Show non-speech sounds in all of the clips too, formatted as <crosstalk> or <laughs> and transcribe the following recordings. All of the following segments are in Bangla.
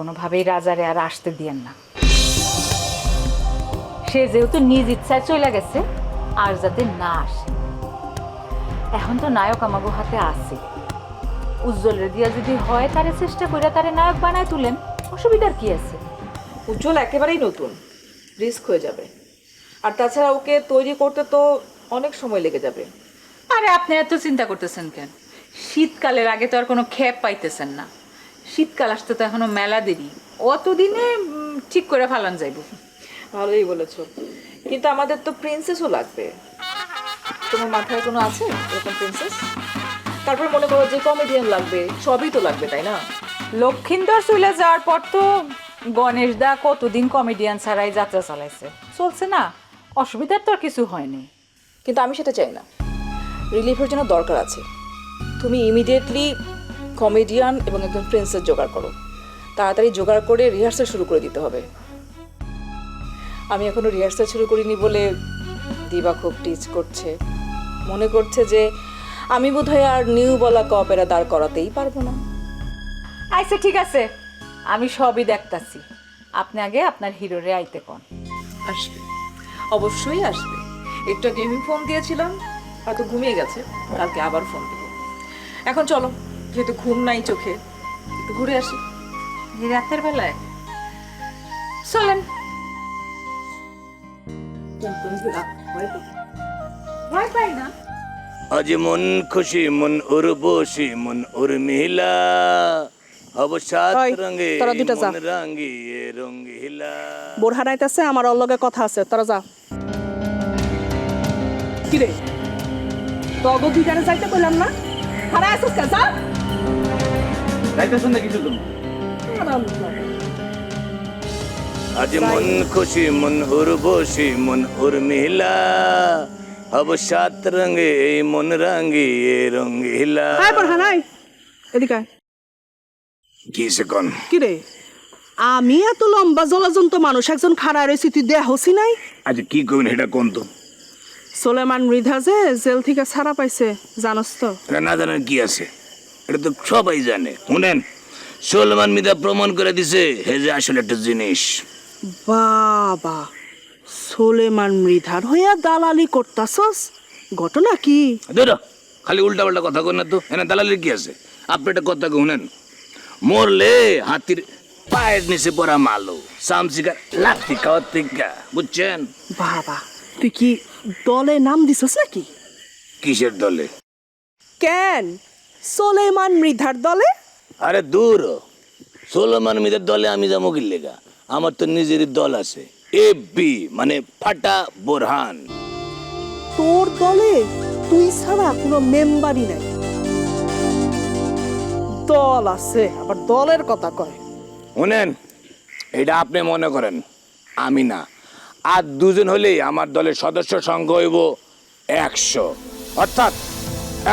কোনোভাবেই রাজারে আর আসতে দিয়েন না। সে যেহেতু নিজ ইচ্ছায় চলে গেছে আর যাতে না আসে। এখন তো নায়ক আমাগো হাতে আছে। উজ্জ্বলের দিয়া যদি হয় তারে চেষ্টা করে তারে নায়ক বানায় তুলেন অসুবিধার কি আছে? উজ্জ্বল একেবারেই নতুন রিস্ক হয়ে যাবে। আর তাছাড়া ওকে তৈরি করতে তো অনেক সময় লেগে যাবে। আরে আপনি এত চিন্তা করতেছেন কেন? শীতকালের আগে তো আর কোনো খেপ পাইতেছেন না। শীতকাল আসতে তো এখনও মেলা দেরি। অতদিনে ঠিক করে ফালান যাইব। ভালোই বলেছ। কিন্তু আমাদের তো প্রিন্সেসও লাগবে। তোমার মাথায় কোনো আছে এরকম প্রিন্সেস তারপর মনে করো যে কমেডিয়ান লাগবে সবই তো লাগবে তাই না? লক্ষিন্দর চলে যাওয়ার পর তো গণেশ দা কতদিন কমেডিয়ান ছাড়াই যাত্রা চালাইছে। চলছে না অসুবিধার তো আর কিছু হয়নি। কিন্তু আমি সেটা চাই না। রিলিফের জন্য দরকার আছে। তুমি ইমিডিয়েটলি কমেডিয়ান এবং একজন প্রিন্সেস জোগাড় করো। তাড়াতাড়ি জোগাড় করে রিহার্সাল শুরু করে দিতে হবে। আমি এখনও রিহার্সাল শুরু করিনি বলে দিবা খুব টিচ করছে। মনে করছে যে আমি বোধহয় আর নিউ বলা কপেরা দাঁড় করাতেই পারব না। আইসে ঠিক আছে। আমি সবই দেখতাছি। আপনি আগে আপনার হিরোরে আইতে কন। আসবে। অবশ্যই আসবে। একটু আগে আমি ফোন দিয়েছিলাম হয়তো ঘুমিয়ে গেছে। কালকে আবার ফোন দেবো। এখন চলো। যেহেতু ঘুম নাই চোখে একটু ঘুরে আসি। এই রাতের বেলায়। চলেন। ভয় পাই। না। আজ মন খুশি মন উর্বশী মন উর্মিলা অবসাদ রঙে তোরা দুইটা যা। রাঙ্গিয়ে রঙ্গিলা বোরহান আইতাছে আমার কথা আছে তোরা যা। কিরে? তগো দুইটারে যাইতে কইলাম না? খারা আসছ কে? যা। যাইতেছেন না কিছু তুমি আজ মন খুশি মন উর্বশী মন উর্মিলা অবসাদ রঙে মন রাঙ্গিয়ে রঙ্গিলা হাই বোরহান আই এদিকে আয়। কি সে কোন? কিরে আমি এত লম্বা জলজন্ত মানুষ একজন খাড়া রয়েছি তুই দেহ হসি নাই? আজ কি কইন এটা কোন তো? সোলেমান মৃধা যে জেল থেকে ছাড়া পাইছে জানস তো। না জানার কি আছে। এটা তো সবাই জানে। শুনেন সলমান মিদা প্রমাণ করে দিছে হে যে আসলে একটা জিনিস। বাবা সোলেমান মৃধার হইয়া দালালি করতাছস? ঘটনা কি? ধরো খালি উল্টা পাল্টা কথা কন না তো। এনে দালালির কি আছে? আপনি একটা কথা শুনেন। মরলে হাতির পায়ের নিচে পড়া মালো সামসিকার লাথি খাওয়ার থেকে বুঝছেন? বাবা তুই কি দলে নাম দিছস নাকি? কিসের দলে? কেন? সোলেমান মৃধার দলে? আরে দূর সোলেমান মিদের দলে আমি যাব লেগা? আমার তো নিজেরই দল আছে এফবি মানে ফাটা বোরহান। তোর দলে তুই ছাড়া কোনো মেম্বারই নাই। দল আছে আবার দলের কথা কয়। শুনেন এটা আপনি মনে করেন আমি না। আর দুজন হলেই আমার দলের সদস্য সংখ্যা হইব একশো। অর্থাৎ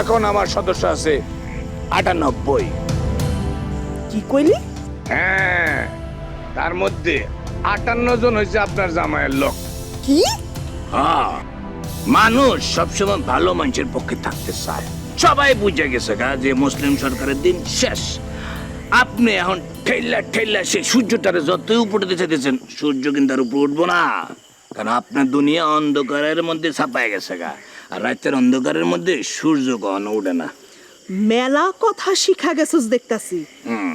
এখন আমার সদস্য আছে আটানব্বই। কি কইলি? হ্যাঁ তার মধ্যে আটান্ন জন হয়েছে আপনার জামাইয়ের লোক। কি? হ্যাঁ মানুষ সবসময় ভালো মানুষের পক্ষে থাকতে চায়। সবাই বুঝে গেছে গা যে মুসলিম সরকারের দিন শেষ। আপনি এখন ঠেল্লা ঠেল্লা সেই সূর্যটারে যতই উপরে দিতে দিতেছেন সূর্য কিন্তু আর উপরে উঠবো না। কারণ আপনার দুনিয়া অন্ধকারের মধ্যে ছাপায় গেছে গা। আর রাতের অন্ধকারের মধ্যে সূর্য কখনো উঠে না। মেলা কথা শিখা গেছস দেখতাছি।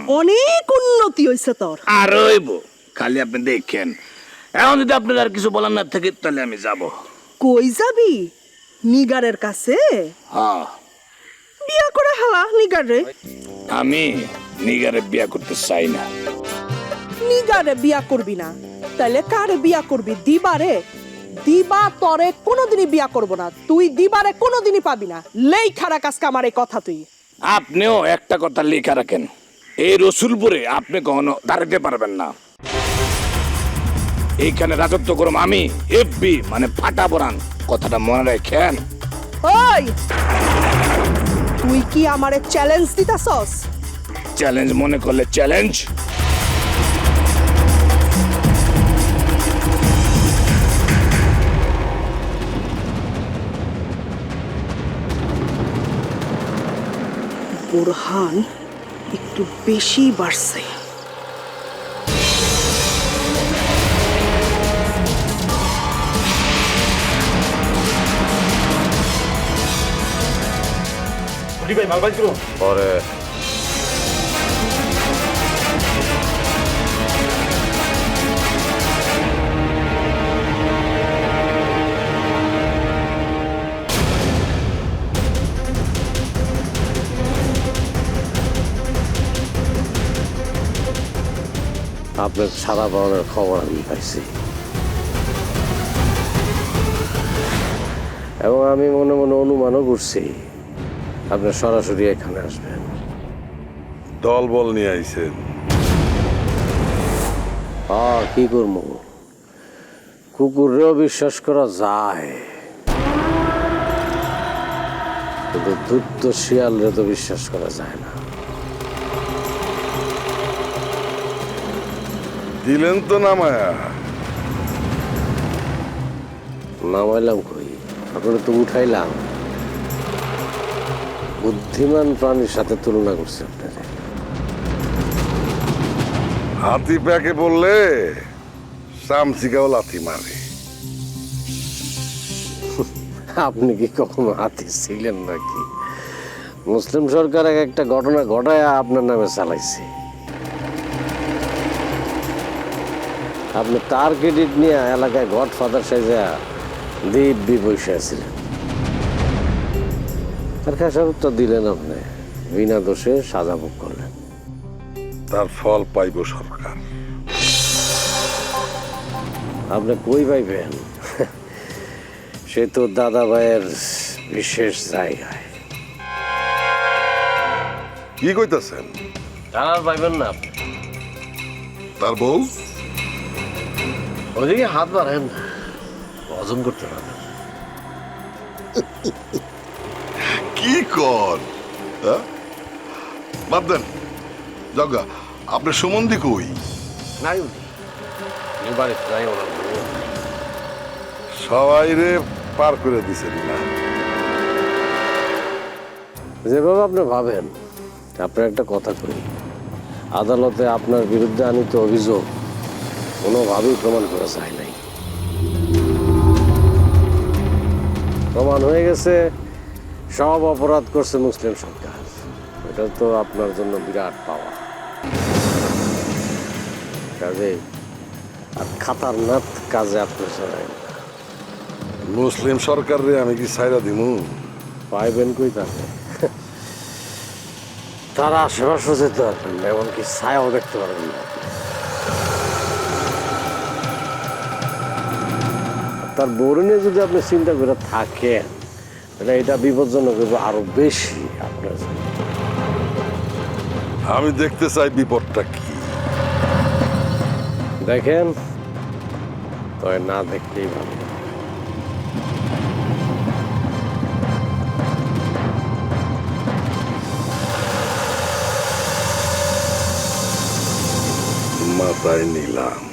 অনেক উন্নতি হইছে তোর। আর রইব। খালি আপনি দেখেন। এখন যদি আপনার আর কিছু বলার না থাকে তাহলে আমি যাব। কই যাবি? নিগারের কাছে? হ্যাঁ। বিয়া করে হালা নিগার রে। আমি নিগারে বিয়া করতে চাই না। নিগারে বিয়া করবি না। তাহলে কারে বিয়া করবি? দিবারে। দিবা তরে কোনোদিনই বিয়া করব না। তুই দিবারে কোনোদিনই পাবি না। লেই খারা কাজকে আমার এই কথা তুই। আপনিও একটা কথা লেখা রাখেন। এই রসুলপুরে আপনি কখনো দাঁড়াতে পারবেন না। এইখানে রাজত্ব করম আমি এফবি মানে ফাটা পরান কথাটা মনে রাখেন। ওই! তুই কি আমারে চ্যালেঞ্জ দিতাছস? চ্যালেঞ্জ মনে করলে চ্যালেঞ্জ বোরহান একটু বেশি বাড়ছে ভাই মাল বাইক পরে আপনার সারা পাওয়ার খবর আমি পাইছি। এবং আমি মনে মনে অনুমানও করছি আপনি সরাসরি এখানে আসবেন। দল বল নিয়ে আইছেন। আ কি করব? কুকুরেও বিশ্বাস করা যায়। কিন্তু ধূর্ত শিয়ালরে তো বিশ্বাস করা যায় না। দিলেন তো নামায়া। নামাইলাম কই? আপনারা তো উঠাইলাম। বুদ্ধিমান প্রাণীর সাথে তুলনা করছে আপনারা। হাতি প্যাকে বললে চামচিকাও লাথি মারে। আপনি কি কখনো হাতি ছিলেন নাকি? মুসলিম সরকার এক একটা ঘটনা ঘটায় আপনার নামে চালাইছে। আপনি তার ক্রেডিট নিয়ে এলাকায় গড ফাদার সাইজা দিব্যি বসে আছিলেন। তার খাসার উত্তর দিলেন আপনি। বিনা দোষে সাজা ভোগ করলেন। তার ফল পাইব সরকার। আপনি কই পাইবেন? সে তো দাদা ভাইয়ের বিশেষ জায়গায়। কি কইতাছেন? জানার পাইবেন না আপনি। তার বউ? ওদিকে হাত বাড়েন। হজম করতে পারবেন। কি কর? হ্যাঁ? বাদ দেন। জগা আপনার সুমন্দি কই? নাই উনি। উনি বাড়িতে নাই ওনার সবাই রে পার করে দিছেন না যেভাবে আপনি ভাবেন আপনার একটা কথা কই। আদালতে আপনার বিরুদ্ধে আনিত অভিযোগ কোনোভাবেই প্রমাণ করা যায় নাই। প্রমাণ হয়ে গেছে সব অপরাধ করছে মুসলিম সরকার। এটা তো আপনার জন্য বিরাট পাওয়া। কাজে আর খাতারনাথ কাজে আপনি চলেন মুসলিম সরকার রে আমি কি সাইরা দিমু? পাইবেন কই তাকে? তারা আশেপাশে যেতে পারবেন না, এমনকি ছায়াও দেখতে পারবেন না। তার নিয়ে যদি আপনি চিন্তা করে থাকেন তাহলে এটা বিপজ্জনক হবে আরও বেশি আপনার আমি দেখতে চাই বিপদটা কি। দেখেন তবে না দেখলেই ভালো। মাথায় নিলাম।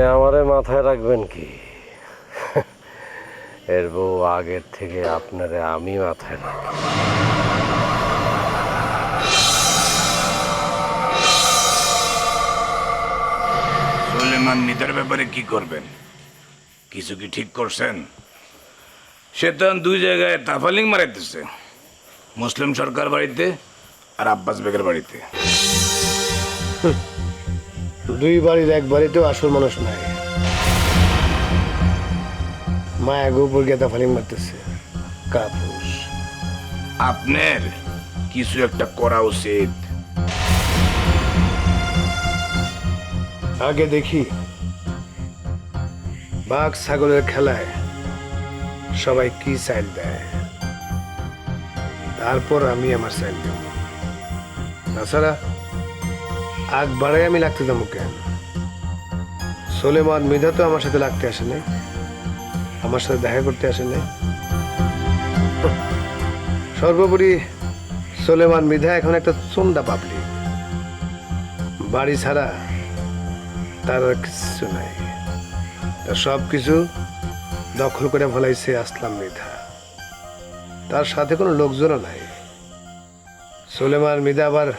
আপনি আমারে মাথায় রাখবেন কি? এর বউ আগের থেকে আপনারে আমি মাথায় রাখি সুলেমান মিতার ব্যাপারে কি করবেন? কিছু কি ঠিক করছেন? সে তো দুই জায়গায় তাফালিং মারাইতেছে। মুসলিম সরকার বাড়িতে আর আব্বাস বেগের বাড়িতে। দুই বাড়ির এক বাড়িতেও আসল মানুষ নাই। মায়া গোপর গেতা ফালিং মারতেছে। কাপুস আপনার কিছু একটা করা উচিত। আগে দেখি বাঘ ছাগলের খেলায় সবাই কি সাইল দেয়? তারপর আমি আমার সাইল দেব। তাছাড়া আগ বাড়াই আমি লাগতে যাব কেন? সোলেমান মৃধা তো আমার সাথে লাগতে আসে নাই। আমার সাথে দেখা করতে আসে নাই। সর্বোপরি সোলেমান মৃধা এখন একটা চন্দা পাবলিক বাড়ি ছাড়া তার কিছু নাই। তা সব কিছু দখল করে ফেলাইছে আসলাম মৃধা। তার সাথে কোনো লোকজনও নাই। সোলেমান মৃধা আবার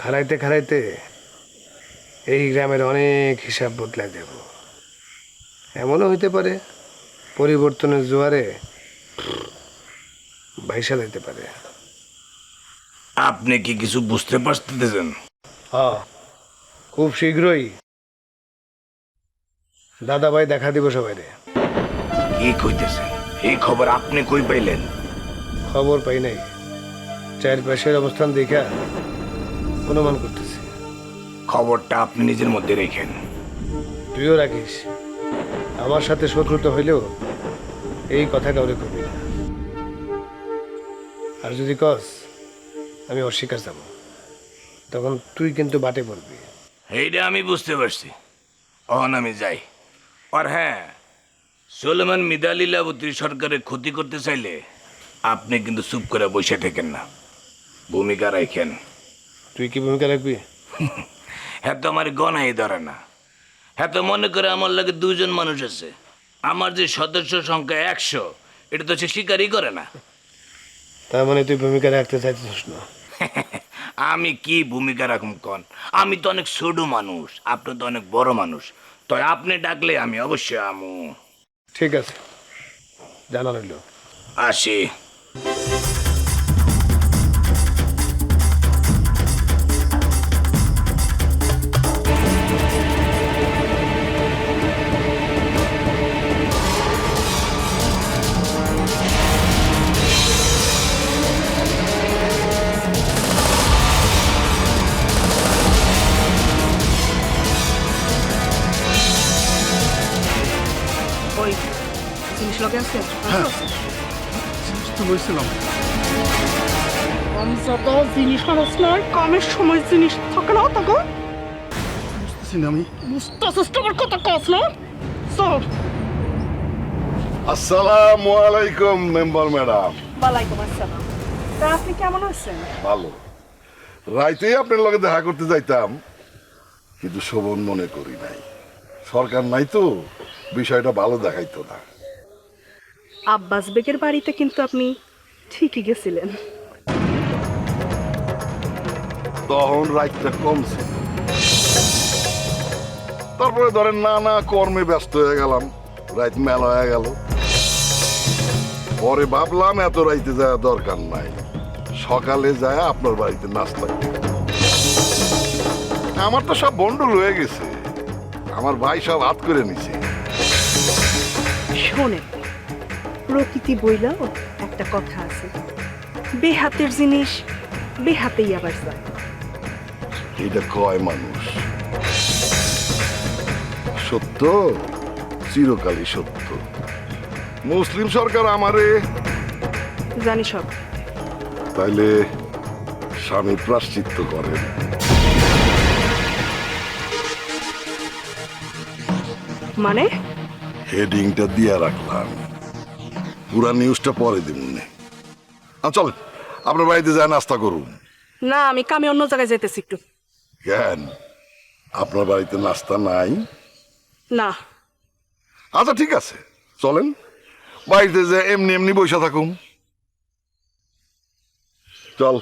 খারাইতে খারাইতে এই গ্রামের অনেক হিসাব বদলাই দেব। এমনও হইতে পারে পরিবর্তনের জোয়ারে ভাইসা দিতে পারে। আপনি কি কিছু বুঝতে পারতেছেন? হ্যাঁ খুব শীঘ্রই। দাদা ভাই দেখা দিব সবাই কি কইতেছেন? এই খবর আপনি কই পাইলেন? খবর পাই নাই। চারপাশের অবস্থান দেখা অনুমান করতেছি। খবরটা আপনি নিজের মধ্যে রেখেন। তুইও রাখিস। আমার সাথে শত্রুতা হইলেও এই কথা কাউরে করবি না। আর যদি কস আমি অস্বীকার যাব। তখন তুই কিন্তু বাটে পড়বি। এইটা আমি বুঝতে পারছি। অহন আমি যাই। আর হ্যাঁ সোলেমান মিদা লীলাবতী সরকারের ক্ষতি করতে চাইলে আপনি কিন্তু চুপ করে বসে থাকেন না। ভূমিকা রাখেন। তুই কি ভূমিকা রাখবি? <laughs> হ্যাঁ তো আমার গনাই ধরে না। হ্যাঁ তো মনে করে আমার লাগে দুজন মানুষ আছে। আমার যে সদস্য সংখ্যা একশো এটা তো সে স্বীকারই করে না। তার মানে তুই ভূমিকা রাখতে চাইছিস না? <laughs> আমি কি ভূমিকা রাখুম কন? আমি তো অনেক ছোট মানুষ আপনি তো অনেক বড় মানুষ। তো আপনি ডাকলে আমি অবশ্যই আমু। ঠিক আছে। জানা রইল। আসি। যত জিনিস খরচ নয় কমের সময় জিনিস থাকে না তখন আমি। বুঝতেছিস তোমার কথা কস না। চল। আসসালামু আলাইকুম মেম্বার ম্যাডাম। ওয়ালাইকুম আসসালাম। তা আপনি কেমন আছেন? ভালো। রাইতেই আপনার লগে দেখা করতে যাইতাম কিন্তু শোভন মনে করি নাই। সরকার নাই তো বিষয়টা ভালো দেখাইতো না। আব্বাস বেগের বাড়িতে কিন্তু আপনি ঠিকই গেছিলেন। তখন রাইতটা কমছে। তারপরে ধরেন নানা কর্মে ব্যস্ত হয়ে গেলাম রাইত মেলা হয়ে গেল। পরে ভাবলাম এত রাইতে যাওয়া দরকার নাই। সকালে যায় আপনার বাড়িতে নাস্তা আমার তো সব বন্ডল হয়ে গেছে। আমার ভাই সব হাত করে নিছে। শোনেন প্রকৃতি বইলাও একটা কথা আছে। বেহাতের জিনিস বেহাতেই আবার যায়। এটা কয় মানুষ? সত্য? চিরকালই সত্য। মুসলিম সরকার আমারে? জানি সব। তাইলে স্বামী প্রাশ্চিত্য করেন। মানে? হেডিংটা দিয়া রাখলাম। পুরা নিউজটা পরে দিন চল আপনার বাড়িতে যায় নাস্তা করুন। না আমি কামে অন্য জায়গায় যেতেছি একটু। কেন? আপনার বাড়িতে নাস্তা নাই? না। আচ্ছা ঠিক আছে। চলেন। বাড়িতে যে এমনি এমনি বসে থাকুন চল।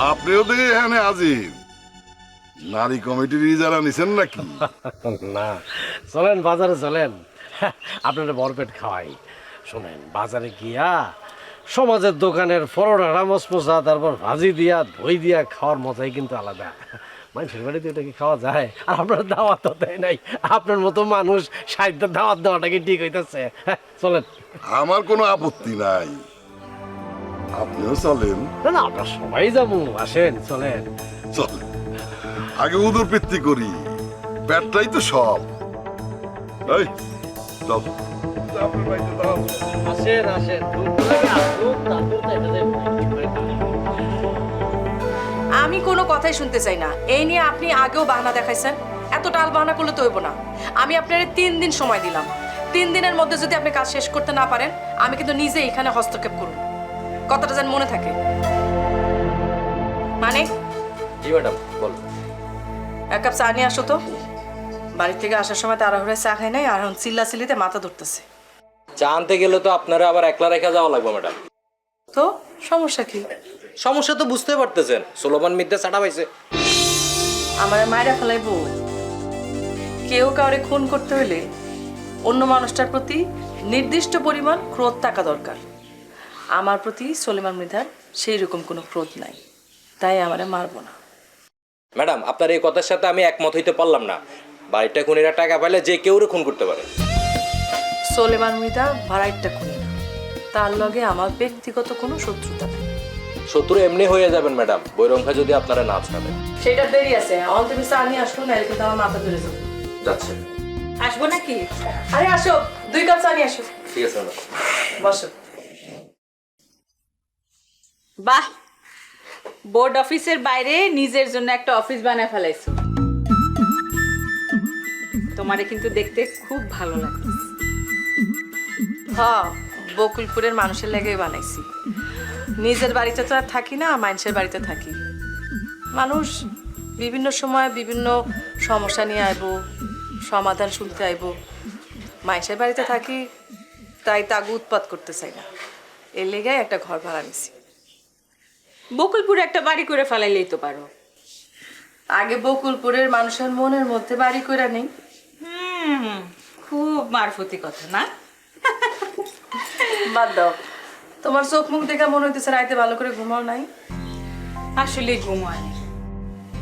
আপনিও দেখে এখানে আজিব নারী কমিটির যারা নিছেন নাকি? <laughs> না চলেন বাজারে চলেন। <laughs> আপনারা বরপেট খাওয়াই। শোনেন বাজারে গিয়া সমাজের দোকানের পরোটা রামস পোসা তারপর ভাজি দিয়া দই দিয়া খাওয়ার মজাই কিন্তু আলাদা। <laughs> মানুষের বাড়িতে এটা কি খাওয়া যায়? আর আপনার দাওয়াত তো দেয় নাই। আপনার মতো মানুষ সাহিত্য দাওয়াত দেওয়াটা কি ঠিক হইতেছে? চলেন। আমার কোনো আপত্তি নাই। আপনিও চলেন। না না আমরা সবাই যাব আসেন চলেন। চলেন আগে উদর পিত্তি করি পেটটাই তো সব। এই চল। আসেন আসেন আমি কোনো কথাই শুনতে চাই না। এই নিয়ে আপনি আগেও বাহানা দেখাইছেন। এত টাল বাহানা করলে তো হইব না। আমি আপনার তিন দিন সময় দিলাম। তিন দিনের মধ্যে যদি আপনি কাজ শেষ করতে না পারেন আমি কিন্তু নিজে এখানে হস্তক্ষেপ করুন কথাটা যেন মনে থাকে। মানে? জি ম্যাডাম বল। এক কাপ চা নিয়ে আসো তো। বাড়ি থেকে আসার সময় তাড়াহুড়ে চা খাই নাই আর এখন চিল্লা চিল্লিতে মাথা ধরতেছে। চা আনতে গেলে তো আপনারা আবার একলা রেখা যাওয়া লাগবে ম্যাডাম। তো? সমস্যা কি? সমস্যা তো বুঝতে পারতেছেন সোলোমান মিদ্যা চাটা পাইছে। আমার মায়েরা ফেলাইবো। কেউ কাউরে খুন করতে হলে অন্য মানুষটার প্রতি নির্দিষ্ট পরিমাণ ক্রোধ থাকা দরকার। আমার প্রতি সলিমান মৃধার সেই রকম কোনো ক্রোধ নাই। তাই আমারে মারবো না। ম্যাডাম আপনার এই কথার সাথে আমি একমত হইতে পারলাম না। বাড়িটা খুনিরা টাকা পাইলে যে কেউরে খুন করতে পারে। সলেমান মৃধা ভাড়াইটটা খুনি না। তার লগে আমার ব্যক্তিগত কোনো শত্রুতা নেই। শত্রু এমনি হয়ে যাবেন ম্যাডাম। বৈরঙ্খা যদি আপনারা না ছাড়েন সেটা দেরি আছে। অন্ত তুমি চা নিয়ে আসলো না কিন্তু আমার মাথা ধরে যাবে। যাচ্ছে। আসব নাকি? আরে আসো দুই কাপ চা নিয়ে আসো। ঠিক আছে ম্যাডাম। বসো। বাহ! বোর্ড অফিসের বাইরে নিজের জন্য একটা অফিস বানায় ফেলাইছো। তোমারে কিন্তু দেখতে খুব ভালো লাগতেছে। হ্যাঁ বকুলপুরের মানুষের লেগেই বানাইছি। নিজের বাড়িতে তো আর থাকি না, মানুষের বাড়িতে থাকি। মানুষ বিভিন্ন সময় বিভিন্ন সমস্যা নিয়ে আইব, সমাধান শুনতে আইব। মানুষের বাড়িতে থাকি, তাই তাগু উৎপাত করতে চাই না। এর লেগে একটা ঘর ভাড়া নিছি। বকুলপুরে একটা বাড়ি করে ফেলাইলেই তো পারো। আগে বকুলপুরের মানুষের মনের মধ্যে বাড়ি করে নেই। হুম খুব মারফতি কথা না? বাদ দাও। তোমার চোখ মুখ দেখে মনে হইতেছে রাইতে ভালো করে ঘুমাও নাই। আসলে ঘুমায়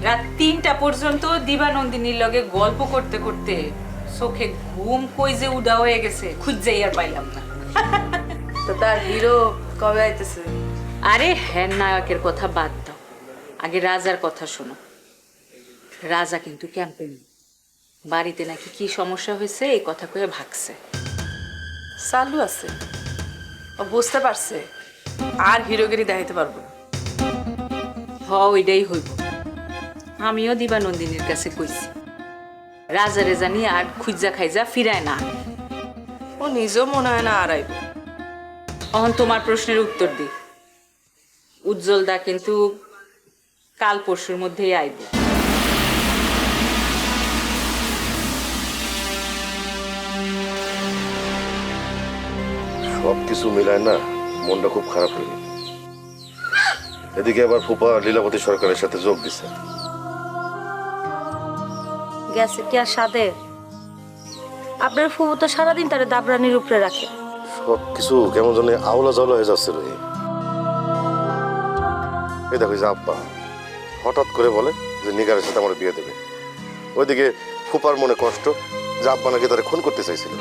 রাত তিনটা পর্যন্ত দিবানন্দিনীর লগে গল্প করতে করতে চোখে ঘুম কই যে উদা হয়ে গেছে খুঁজেই আর পাইলাম না। তো তার হিরো কবে আইতেছে? আরে হ্যান নায়কের কথা বাদ দাও। আগে রাজার কথা শোনো। রাজা কিন্তু ক্যাম্পে নেই। বাড়িতে নাকি কি সমস্যা হয়েছে এই কথা কয়ে ভাগছে। চালু আছে। ও বুঝতে পারছে। আর হিরোগিরি দেখাইতে পারব না। হ ওইটাই হইব। আমিও দিবানন্দিনীর কাছে কইছি। রাজারে জানি আর খুঁজা খাইজা ফিরায় না। ও নিজেও মনে হয় না আর অহন তোমার প্রশ্নের উত্তর দি উজ্জ্বল দা কিন্তু কাল পরশুর মধ্যেই আইব। সব কিছু মিলায় না মনটা খুব খারাপ হয়ে গেল। এদিকে আবার ফুপা লীলাবতী সরকারের সাথে যোগ দিছে। গেছে কি আর সাদে? আপনার ফুবু তো সারাদিন তারা দাবরানির উপরে রাখে। সব কিছু কেমন জানি আওলা জাওলা হয়ে যাচ্ছে রে। এই দেখো যে আব্বা, হঠাৎ করে বলে যে নিগারের সাথে আমার বিয়ে দেবে। ওইদিকে ফুপার মনে কষ্ট যে আব্বা নাকি তারা খুন করতে চাইছিল।